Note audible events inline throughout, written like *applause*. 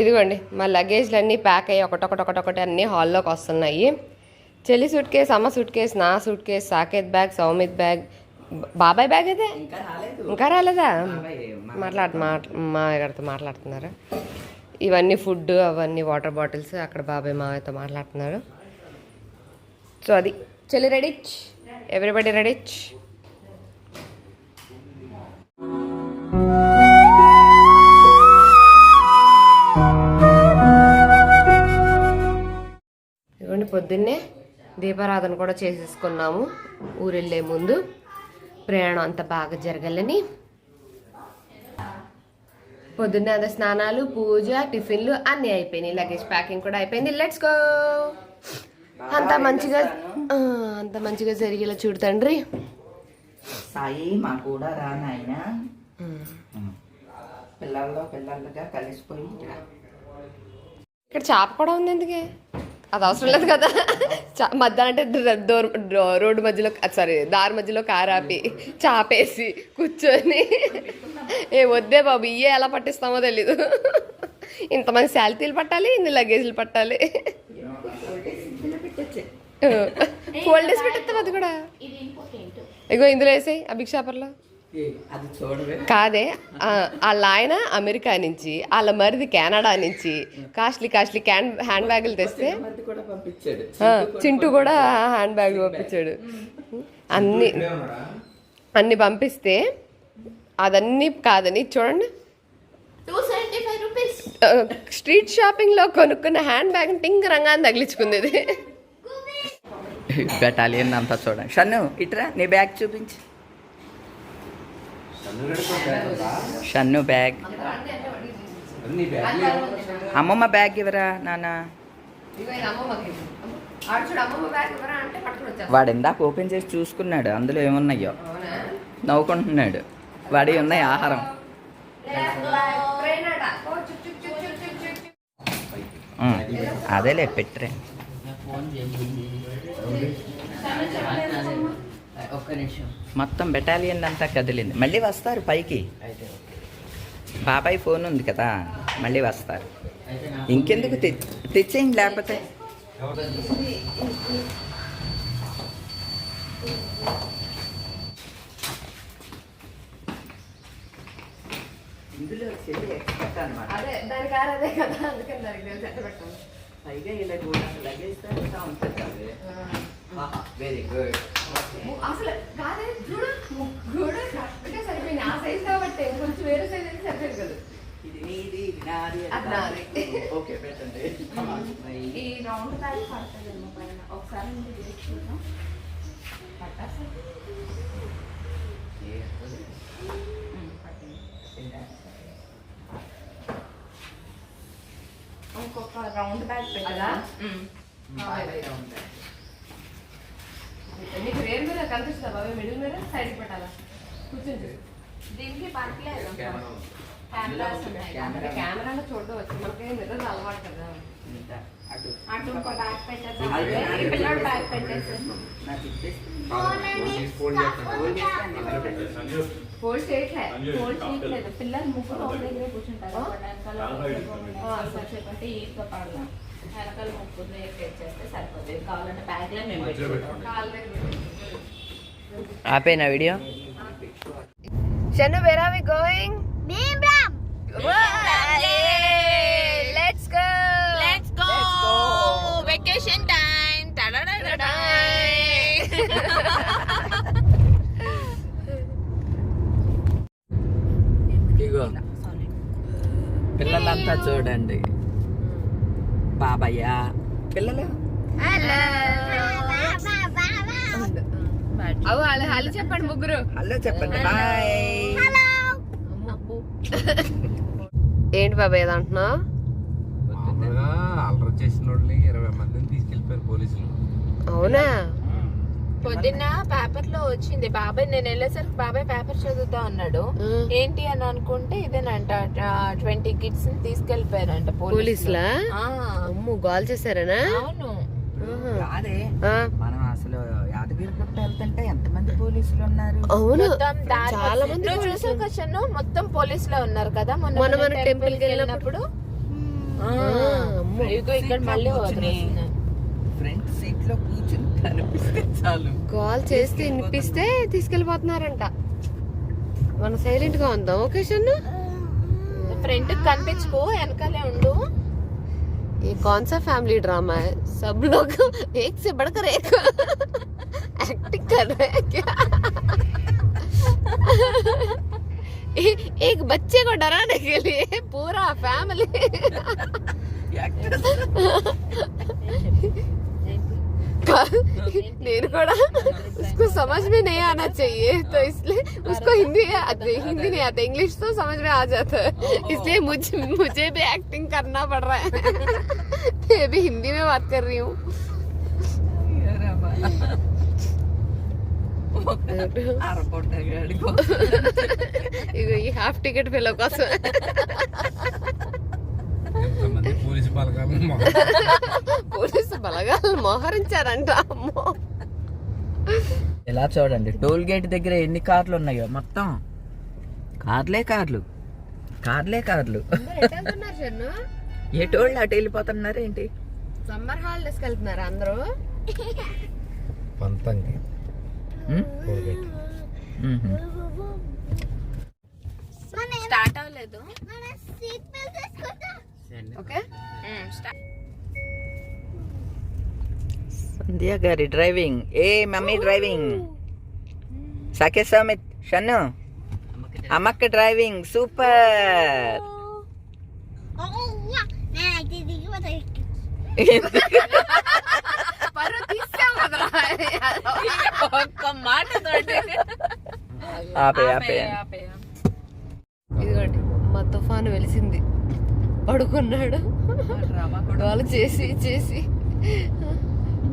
ఇదిగోండి మా లగేజ్లు అన్నీ ప్యాక్ అయ్యి ఒకటొకటొకటొకటి అన్నీ హాల్లోకి వస్తున్నాయి. చెల్లి సూట్ కేస్ అమ్మ సూట్ కేస్ నా suitcase Saketh bag Saumith bag బాబాయ్ బ్యాగ్ అయితే ఇంకా రాలేదు. మాట్లాడు మాట్ మా గారితో మాట్లాడుతున్నారు. ఇవన్నీ ఫుడ్ అవన్నీ వాటర్ బాటిల్స్ అక్కడ బాబాయ్ మావయ్యతో మాట్లాడుతున్నారు. సో అది. చెల్లి రెడీచ్ ఎవ్రీబడి రెడీచ్ ఇవ్వండి పొద్దున్నే దీపారాధన కూడా చేసేసుకున్నాము. ఊరెళ్ళే ముందు ప్రయాణం అంతా బాగా జరగాలని. పొద్దున్నే అదే స్నానాలు పూజ టిఫిన్లు అన్నీ అయిపోయినాయి. లగేజ్ ప్యాకింగ్ కూడా అయిపోయింది. లెట్స్ గో అంత మంచిగా అంత మంచిగా జరిగేలా చూడు తండ్రి. సాయి మా కూడా రా నాయన. పిల్లల్లో పిల్లలుగా కలిసిపోయి. ఇక్కడ చేప కూడా ఉంది ఎందుకే? అది అవసరం లేదు కదా. మధ్యాహ్నం అంటే ద- దూర రో- రోడ్డు మధ్యలో సారీ దారి మధ్యలో కారాపి చాపేసి కూర్చొని. ఏ వద్దే బాబు ఇయ్యే ఎలా పట్టిస్తామో తెలీదు. ఇంతమంది శాలితీలు పట్టాలి ఇన్ని లగేజ్లు పట్టాలి. ఇందులో పెట్టొచ్చే. ఫోల్డ్ వేసి పెట్టేస్తాం అది కూడా. ఇగో ఇందులో వేసాయి ఆ కాదే ఆ, వాళ్ళ ఆయన అమెరికా నుంచి వాళ్ళ మరిది కెనడా నుంచి కాస్ట్లీ కాస్ట్లీ క్యాన్ హ్యాండ్ బ్యాగులు తెస్తే చింటూ కూడా హ్యాండ్ బ్యాగ్ పంపించాడు. అన్ని అన్ని పంపిస్తే అదన్నీ కాదని చూడండి. టూ సెవెంటీ ఫైవ్ రూపీస్ ఆ, స్ట్రీట్ షాపింగ్లో కొనుక్కున్న హ్యాండ్ బ్యాగ్ టింగ్ రంగాన్ని తగిలించుకుంది ఇది బెటాలియన్ అంతా చూడండి. షన్ను ఇట్రా నీ బ్యాగ్ చూపించి. షన్ను బ్యాగ్. అమ్మమ్మ బ్యాగ్ ఇవ్వరా నాన్న? వాడు ఇందాక ఓపెన్ చేసి చూసుకున్నాడు అందులో ఏమున్నాయో. నవ్వుకుంటున్నాడు. వాడి ఉన్నాయి ఆహారం. అదేలే పెట్టరే. ఒక్క నిమిషం. మొత్తం బెటాలియన్ అంతా కదిలింది. మళ్ళీ వస్తారు పైకి. బాబాయ్ ఫోన్ ఉంది కదా మళ్ళీ వస్తారు. ఇంకెందుకు తెచ్చేయండి లేకపోతే. ఇందులో చెల్లి ఎక్స్పర్ట్ అనమాట అదే దాని కారు అదే కదా అందుకని దానికి తెలిసి ఎట్ట పెట్టాను పైగా ఇలా కూడా లగేజ్ అంతా ఉంటుంది వెరీ గుడ్ అసలు కాదే చూడు కూడా కరెక్ట్గా సరిపోయింది ఆ సైజ్ కాబట్టి కొంచెం వేరే సైజ్ అయితే సరిపోయింది కదా ఇది నీది ఇది నాది అది నాది. ఓకే పెట్టండి. ఈ రౌండ్ బ్యాగ్ పడుతుందేమో పైన. ఒకసారి మీరు చూద్దాం. ఇంకొక రౌండ్ బ్యాగ్ పెట్టదా నీకు రేర్ మీద కనిపిస్తుందా బాబు? మిడిల్ మీద సైడ్ పెట్టాలా? కూర్చొని చూడు. దీనికి పట్టలేదు కెమెరాస్ ఉన్నాయి అంటే కెమెరాలో చూడవచ్చు మనకి నిద్ర అలవాటు కదా. అటు. అటు ఇంకో బ్యాగ్. ఈ పిల్లోడు బ్యాగ్ పెట్టేసి నాకు ఇచ్చేసి. ఫోల్డ్ చేయట్లే ఫోల్డ్ చేయట్లేదు. పిల్లలు ముగ్గురు ఒక దగ్గరే కూర్చుంటారు. ఒకడు వెనకాల కాసేపు అంటే ఈత పడదాం. వెనకాల ముగ్గురు తెచ్చేస్తే సరిపోతుంది. కావాలంటే బ్యాగ్లో మేము పెట్టుకుంటాం. కాళ్ళ దగ్గర పెట్టు. ఆపేనా video. Shanu, where are we going? Bhimram Let's go! Let's go vacation time ఇగో. పిల్లలంతా చూడండి. బాబయ్య. పిల్లలు? అవు వాళ్ళు హలి చెప్పండి ముగ్గురు. హలో చెప్పండి. బాయ్ అల్లరి చేసిన వాళ్ళని ఇరవై మందిని తీసుకెళ్ళిపోయారు పోలీసులు. అవునా? పొద్దున్న పేపర్లో వచ్చింది. బాబాయ్ నేను వెళ్ళేసరికి బాబాయ్ పేపర్ చదువుతా ఉన్నాడు. ఉమ్. ఏంటి అని అనుకుంటే ఇదేనంట ట్వంటీ కిడ్స్ని తీసుకెళ్ళిపోయారంట పోలీసులా? ఆ, అమ్ము గాల్ చేశారనా? అవును. కాదే ఆ, మనం అసలు యాదగిరి గుట్ట వెళ్తుంటే ఎంతమంది పోలీసులు ఉన్నారు అవును మొత్తం దారి చాలా మంది నువ్వు పోలీసులు. చూసావు కషను మొత్తం పోలీసులో ఉన్నారు కదా మొన్న మొన్న మనం మనం టెంపుల్ టెంపుల్కి కి వెళ్ళినప్పుడు అమ్మో. ఇదిగో ఇక్కడ మళ్ళీ వదిలేస్తున్నాయి. ఫ్రంట్ సీట్ లో కూర్చుని కనిపిస్తే చాలు కాల్ చేస్తే వినిపిస్తే తీసుకెళ్ళిపోతున్నారంట మనం సైలెంట్ గా ఉందాం ఓకే షన్ను ఫ్రంట్ కి కనిపించుకో వెనకాలే ఉండు ये कौन सा फैमिली ड्रामा है सब लोग एक से बढ़कर एक एक्टिंग कर रहे हैं क्या? एक बच्चे को डराने के लिए पूरा फैमिली उसको समझ में नहीं आना चाहिए तो इसलिए उसको हिंदी हिंदी नहीं आता इंग्लिश तो समझ में आ जाता है। इसलिए मुझे मुझे भी एक्टिंग करना पड़ रहा है। मैं भी हिंदी में बात कर रही हूँ। ఇగో ఈ హాఫ్ టికెట్ పిల్ల కోసం. పోలీసు పలకాలు పోలీసు బలగాలు మోహరించారంట అమ్మో. ఇలా చూడండి టోల్ గేట్ దగ్గర ఎన్ని కార్లు ఉన్నాయో మొత్తం. కార్లే కార్లు. కార్లే కార్లు. ఏ టోళ్ళు అటు వెళ్ళిపోతున్నారు ఏంటి సమ్మర్ హాలిడేస్ వెళ్తున్నారు అందరూ? పంతంగి. స్టార్ట్ అవ్వలేదు. ఓకే సంధ్య గారి డ్రైవింగ్. ఏ మమ్మీ డ్రైవింగ్? సకే సమిత్ షన్ను. అమ్మక్క డ్రైవింగ్ సూపర్ *laughs* పరువు తీసాం కదరా ఒక్క మాట తోటి ఆపే ఆపే ఇదిగోండి మా తుఫాను వెలిసింది. పడుకున్నాడు. వాళ్ళు చేసి చేసి.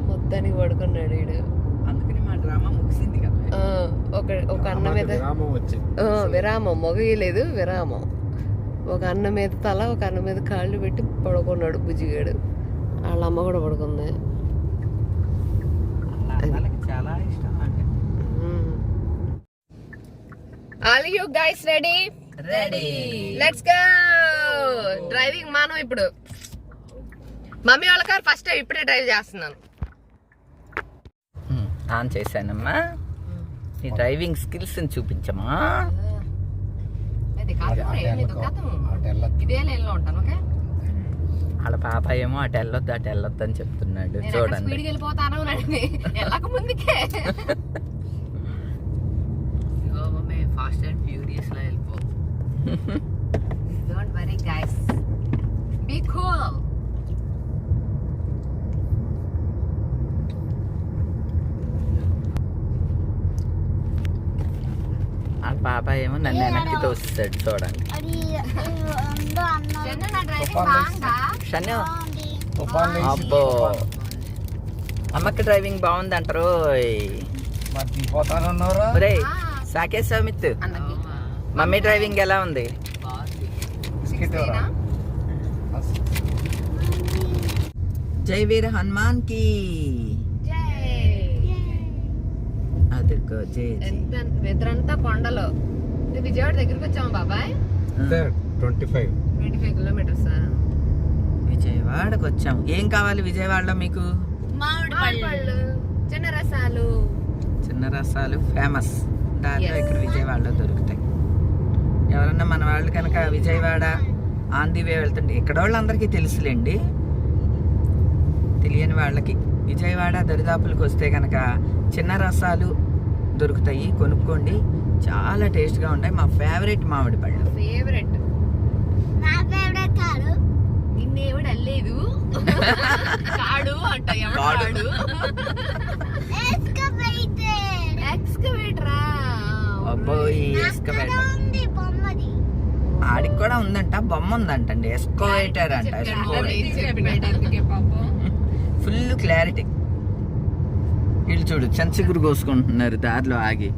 మొత్తానికి పడుకున్నాడు వీడు అందుకని మా డ్రామా ముగిసింది కదా. ఆ, ఒక ఒక అన్న మీద విరామం వచ్చింది. ఆ, విరామం మొగయలేదు విరామం. ఒక అన్న మీద తల ఒక అన్న మీద కాళ్ళు పెట్టి పడుకున్నాడు బుజ్జిగాడు. వాళ్ళ అమ్మ కూడా పడుకుంది వాళ్ళకి చాలా ఇష్టం అంటే all you guys ready ready let's go driving మానం ఇప్పుడు. మమ్మీ వాళ్ళ కార్ ఫస్ట్ ఇప్పుడే డ్రైవ్ చేస్తున్నాను. ఆన్ చేశానమ్మా. నీ డ్రైవింగ్ స్కిల్స్ చూపించమా ఉంటాను ఓకే? వాళ్ళ పాప ఏమో అటు వెళ్ళొద్దు అటు వెళ్ళొద్దు అని చెప్తున్నాడు. నేను చూడండి. వెళ్ళిపోతాను ముందుకే. *laughs* ఫాస్ట్ అండ్ ఫ్యూరియస్లో వెళ్ళిపో don't worry guys be cool వాళ్ళ పాప ఏమో నన్ను వెనక్కి తోస్తాడు చూడండి చెన్న నా డ్రైవింగ్ బాగుందా షన్ను తుఫాన్ లేచి అబ్బో అమ్మకి డ్రైవింగ్ బాగుంది అంటారు మరి దిగిపోతానన్నారా ఒరేయ్ సాకే సమిత్ అన్నకి. మమ్మీ డ్రైవింగ్ ఎలా ఉంది? జై వీర హనుమాన్కి. అదిగో జై జై. ఎంత వెదరంతా కొండలో. ఇది విజయవాడ దగ్గరికి వచ్చాము బాబాయ్? Twenty five. Twenty five kilometres. విజయవాడకు వచ్చాం ఏం కావాలి విజయవాడలో మీకు? మామిడి పళ్ళు. చిన్న రసాలు. చిన్న రసాలు ఫేమస్. Yes. ఇక్కడ విజయవాడలో దొరుకుతాయి. ఎవరన్నా మన వాళ్ళు కనుక విజయవాడ ఆన్ ది వే వెళ్తుంటే ఇక్కడ వాళ్ళందరికీ తెలుసులేండి. తెలియని వాళ్ళకి విజయవాడ దరిదాపులకు వస్తే కనుక చిన్న రసాలు దొరుకుతాయి. కొనుక్కోండి. చాలా టేస్ట్గా ఉంటాయి. మా ఫేవరెట్ మామిడి పళ్ళు. ఫేవరెట్. నిన్నేవిడ కాడు. అంట. కాడు. ఎక్స్కవేటరా? ఎస్కవేటర్ ఆడికి కూడా ఉందంట బొమ్మ ఉందంటండి ఎస్కోవేటర్ అంట ఫుల్ క్లారిటీ. వీళ్ళు చూడు చంచగురు కోసుకుంటున్నారు దారిలో ఆగి.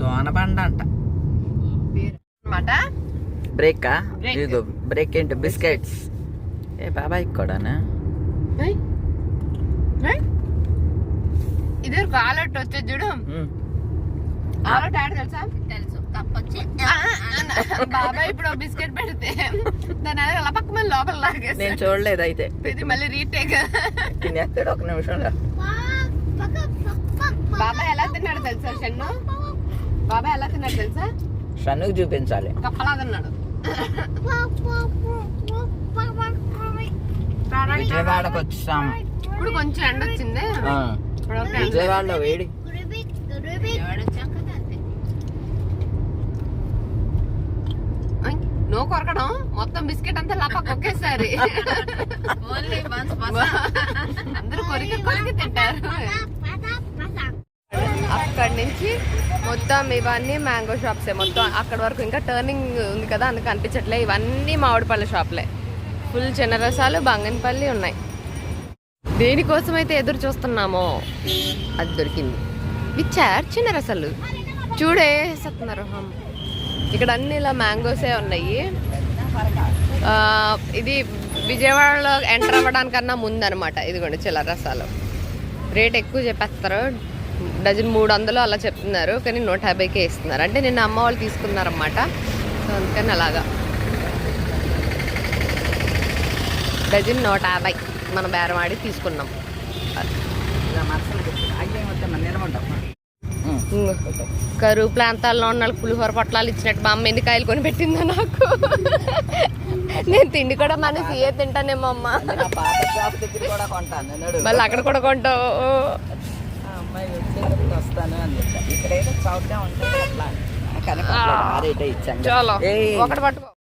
దోనబండ అంట. బ్రేకా? బ్రేక్. ఏంటి? బిస్కెట్స్. ఏ బాబాయ్ కూడానా? ఇది ఆలట్ వచ్చేది చూడు. ఆలట్ ఆడ తెలుసా? తెలుసు. కప్పొచ్చి బాబాయ్ ఇప్పుడు బిస్కెట్ పెడితే దాని అలా పక్క మళ్ళీ లోపల లాగేసి నేను చూడలేదు అయితే. ఇది మళ్ళీ రీటేక్. తినేస్తాడు ఒక నిమిషంలో బాబాయ్ ఎలా తిన్నాడు తెలుసా షన్ను? బాబాయ్ ఎలా తిన్నాడు తెలుసా? షన్నుకు చూపించాలి. కప్పలా తిన్నాడు. విజయవాడకు వచ్చాం. ఇప్పుడు కొంచెం ఎండ వచ్చింది. ఆ, ఇప్పుడు ఒక ఎండ విజయవాడలో వేడి. ఐ, నో కొరకడం. మొత్తం బిస్కెట్ అంతా లపక్ ఒకేసారి ఓన్లీ వన్స్ అందరూ కొరికి కొరికి తింటారు. అక్కడి నుంచి మొత్తం ఇవన్నీ మ్యాంగో షాప్సే. మొత్తం అక్కడ వరకు ఇంకా టర్నింగ్ ఉంది కదా అందుకు కనిపించట్లే ఇవన్నీ మామిడిపళ్ళ షాప్లే. ఫుల్ చిన్న రసాలు బంగన్పల్లి ఉన్నాయి. దేనికోసం అయితే ఎదురు చూస్తున్నామో అది దొరికింది. విచ్చార్ చిన్న రసాలు చూడే ఇక్కడ అన్ని ఇలా మ్యాంగోసే ఉన్నాయి. ఇది విజయవాడలో ఎంటర్ అవ్వడానికన్నా ముందనమాట. ఇదిగోండి చిల్లర రసాలు రేట్ ఎక్కువ చెప్పేస్తారు. డజన్ మూడు వందలు అలా చెప్తున్నారు. కానీ నూట యాభైకే ఇస్తున్నారు. అంటే నిన్న అమ్మ వాళ్ళు తీసుకున్నారన్నమాట. సో అందుకని అలాగా. డజన్ నూట యాభై. మన బేరం ఆడి తీసుకున్నాం. కరువు ప్రాంతాల్లో ఉన్న పులిహోర పొట్లాలు ఇచ్చినట్టు మా అమ్మ ఎన్ని కాయలు కొని పెట్టిందో నాకు? నేను తిండి కూడా మన సీఏ తింటానేమో అమ్మ. మళ్ళీ అక్కడ కూడా కొంటావు. ఒకటి పట్టుకోండి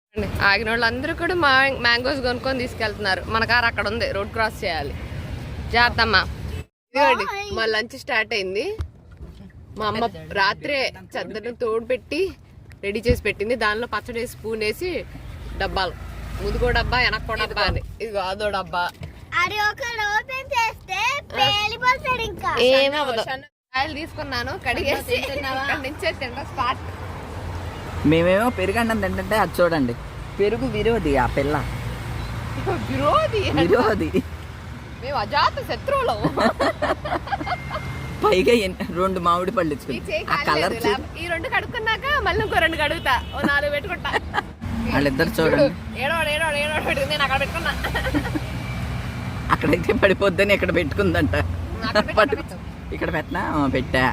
ఆగిన వాళ్ళు అందరూ కూడా మా మ్యాంగోస్ కొనుక్కొని తీసుకెళ్తున్నారు. మన కారు అక్కడ ఉంది. రోడ్ క్రాస్ చేయాలి. జాగ్రత్త అమ్మా ఇదిగోండి మా లంచ్ స్టార్ట్ అయింది. మా అమ్మ రాత్రే చద్దను తోడు పెట్టి రెడీ చేసి పెట్టింది. దానిలో పచ్చడి వేసి స్పూన్ వేసి డబ్బాలు. ముదుగో డబ్బా వెనక్కో డబ్బా అని. ఇదిగో అదో డబ్బా. తీసుకున్నాను కడిగేసి నుంచే తింటా. స్పాట్. మేమేమో పెరుగన్నం తింటుంటే అది చూడండి. పెరుగు విరోధి ఆ పిల్ల. *laughs* విరోధి విరోధి. మేము అజాత శత్రువులం. పైగా రెండు మామిడి పళ్ళు ఆ కలర్ ఈ రెండు కడుక్కున్నాక మళ్ళీ ఇంకో రెండు కడుగుతా. ఓ నాలుగు పెట్టుకుంటా. *laughs* వాళ్ళిద్దరు చూడండి. ఏడోడు ఏడోడు ఏడోడు పెట్టుకుంది నేను అక్కడ పెట్టుకున్నా. *laughs* అక్కడైతే పడిపోద్దని ఇక్కడ పెట్టుకుందంట. ఇక్కడ పెట్టినా? పెట్టా?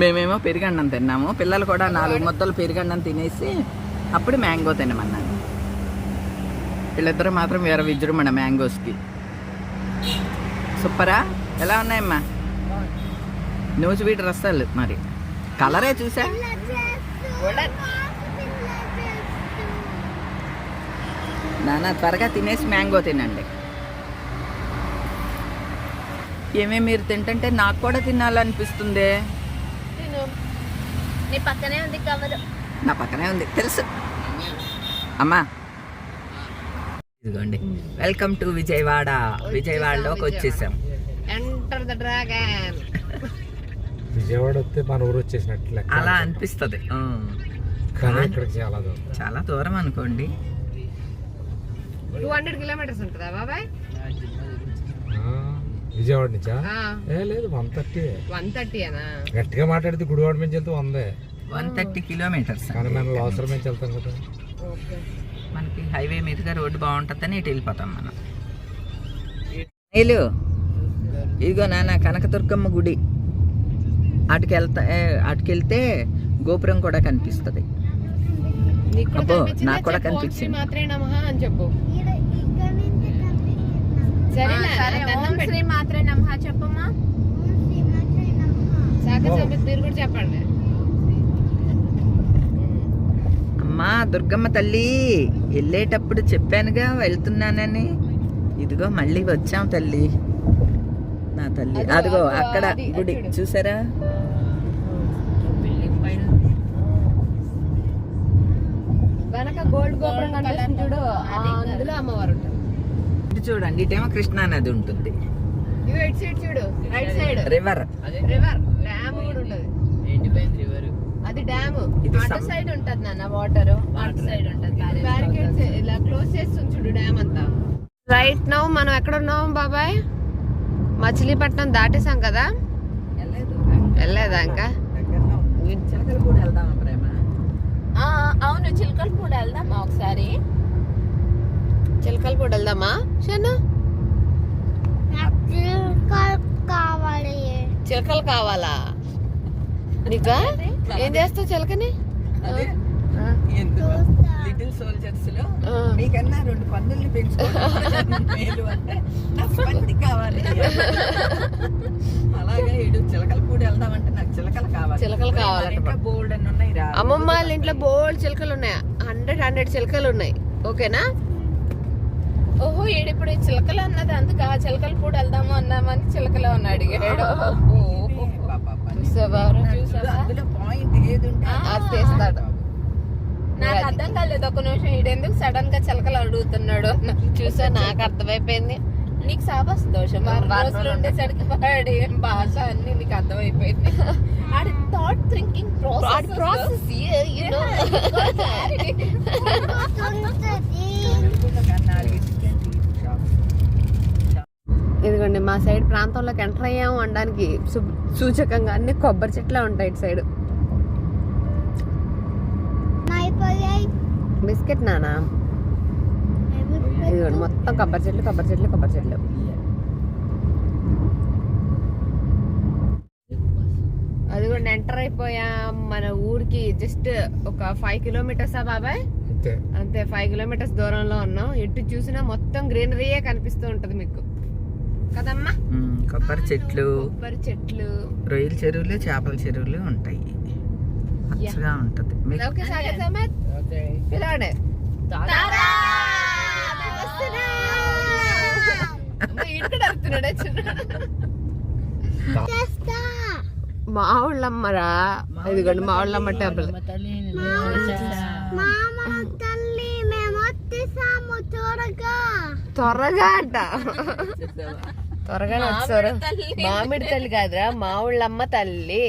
మేమేమో పెరిగన్నం తిన్నాము. పిల్లలు కూడా నాలుగు మొత్తాలు పెరుగన్నం తినేసి అప్పుడు మ్యాంగో తినమన్నాను వీళ్ళిద్దరు మాత్రం వేరే విజృంభణ మ్యాంగోస్కి. సూపరా? ఎలా ఉన్నాయమ్మా? నువ్వు వీటి రసాలు మరి. కలరే చూసా? నాన్న త్వరగా తినేసి మ్యాంగో తినండి. ఏమేమి మీరు తింటుంటే నాకు కూడా తినాలనిపిస్తుంది? నీ పక్కనే ఉంది కవర్. నా పక్కనే ఉంది తెలుసు. అమ్మా. ఇదిగోండి. Welcome to Vijayawada. విజయవాడలోకి వచ్చేసాం. ఎంటర్ ద డ్రాగన్ విజయవాడ వస్తే మన ఊరు వచ్చేసినట్టు లెక్క అలా అనిపిస్తుంది. కానీ చాలా దూరం. చాలా దూరం అనుకోండి. టూ హండ్రెడ్ కిలోమీటర్స్ ఉంటుందా బాబాయ్? విజయవాడ నుంచా? ఆ, ఏ లేదు వన్ థర్టీ. వన్ థర్టీ గట్టిగా మాట్లాడితే గుడివాడ నుంచి వెళ్తే వందే. వన్ థర్టీ కిలోమీటర్స్ కానీ మనం అవసరం నుంచి వెళ్తాం కదా? ఓకే. మనకి హైవే మీదుగా రోడ్డు బాగుంటుందని ఇటు వెళ్ళిపోతాం మనం. నీళ్ళు ఇదిగో నాన్న కనకదుర్గమ్మ గుడి. అటుకి వెళ్తా ఏ, అటుకి వెళ్తే గోపురం కూడా కనిపిస్తుంది. నీకు కూడా అబ్బో, కనిపించిందా? నాకు కూడా కనిపించింది. మాత్రే నమః అని చెప్పు ఇక్కడ నుంచి కనిపిస్తున్నాం సరేనా సరే దండం ఓం పెట్టు. శ్రీ మాత్రే నమః. చెప్పమ్మా. సాగర్ సంపత్ మీరు కూడా చెప్పండి. అమ్మా దుర్గమ్మ తల్లి వెళ్ళేటప్పుడు చెప్పానుగా వెళ్తున్నానని. ఇదిగో మళ్ళీ వచ్చాం తల్లి. నా తల్లి. అదిగో, అక్కడ గుడి. చూసారా? వెనక గోల్డ్ గోపురం కనిపిస్తుంది చూడు. అందులో అమ్మవారు ఉంటారు. చూడండి ఇటేమో కృష్ణా నది ఉంటుంది. ఇవి ఇటు సైడ్ చూడు right side river river dam కూడా ఉంటది అది డ్యామ్ ఇది అటు సైడ్ ఉంటది నాన్న వాటర్ అటు సైడ్ ఉంటది. బ్యారికేడ్స్ ఇలా క్లోజ్ చేస్తుంది చూడు డ్యామ్ అంతా. రైట్ నౌ మనం ఎక్కడ ఉన్నాం బాబాయ్? మచిలీపట్నం దాటేసాం కదా? వెళ్ళలేదు. ఇంకా? దగ్గరలో చిలకలు కూడా వెళ్దాం చిలకల పూడి వెళ్దామా ఒకసారి? చిలకల పూడి వెళ్దామా షన్ను? కావాలి చిలకలు కావాలా? నీకా? ఏం చేస్తావు చిలకని? అదే. లిటిల్ సోల్జర్స్లో ఆ. మీకన్నా రెండు పందుల్ని పెంచుకోవడం *laughs* మేలు అంటే నాకు పంది కావాలి. అలాగే చిలకల పూడి వెళ్దామంటే నాకు చిలకలు కావాలి. చిలకలు కావాలంట. ఇంకా బోల్డ్ అని ఉన్నాయి రా. అమ్మమ్మ వాళ్ళ ఇంట్లో బోల్డ్ చిలకలు ఉన్నాయి. హండ్రెడ్ హండ్రెడ్ చిలకలు ఉన్నాయి. ఓకేనా? ఓహో ఈడు ఇప్పుడు ఈ చిలకలు అన్నది? అందుకు ఆ చిలకల పూడి వెళ్దాము అన్నామని చిలకలో ఉన్న అడిగాడు. చూసావా? అది తీస్తాడు. నాకు అర్థం కాలేదు. ఒక నిమిషం ఈడెందుకు సడన్గా చిలకలు అడుగుతున్నాడు. చూసా *laughs* నాకు అర్థమైపోయింది. నీకు సాబస్ దోషం. వారం రోజులు ఉండేసరికి వాడి భాష అన్ని నీకు అర్థమైపోయింది. ఆడి థాట్ థింకింగ్ ప్రాసెస్ ప్రాసెస్ ఇదిగోండి మా సైడ్ ప్రాంతంలోకి ఎంటర్ అయ్యాము అనడానికి సూచకంగా అన్ని కొబ్బరి చెట్లే ఉంటాయి ఇటు సైడ్. బిస్కెట్ నానా? ఇదిగోండి మొత్తం కొబ్బరి చెట్లు కొబ్బరి చెట్లు కొబ్బరి చెట్లు. అదిగోండి ఎంటర్ అయిపోయాం మన ఊరికి జస్ట్ ఒక ఫైవ్ కిలోమీటర్సా బాబాయ్? అంతే. అంతే ఫైవ్ కిలోమీటర్స్ దూరంలో ఉన్నాం. ఎటు చూసినా మొత్తం గ్రీనరీయే కనిపిస్తూ ఉంటది మీకు. కదమ్మా? కొబ్బరి చెట్లు. కొబ్బరి చెట్లు. రొయ్యల చెరువులు చేపల చెరువులు ఉంటాయి. పచ్చగా ఉంటది. చేస్తా. మా ఇదిగోండి మా ఊళ్ళమ్మ టెంపుల్ మామ తల్లి మేము వచ్చేసాము త్వరగా త్వరగా అంట. త్వరగా వచ్చారు. మామిడి తల్లి కాదురా మా ఊళ్ళమ్మ తల్లి.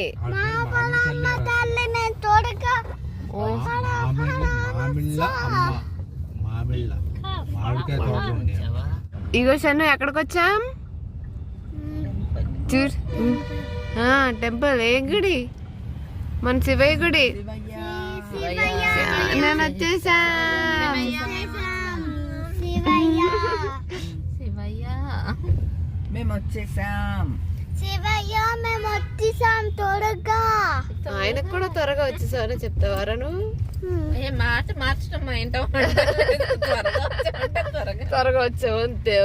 ఇగో షన్ను ఎక్కడికి వచ్చాం టెంపుల్ ఏ గుడి? మన శివయ్య గుడి. నేను వచ్చేసా. మేము వచ్చేసాం శివయ్య మేము వచ్చేసాం త్వరగా. ఆయనకు కూడా త్వరగా వచ్చేసావని చెప్తావారా నువ్వు ఏ మాట మార్చడం మా ఇంట త్వరగా వచ్చామంటే త్వరగా. త్వరగా వచ్చావు అంతే.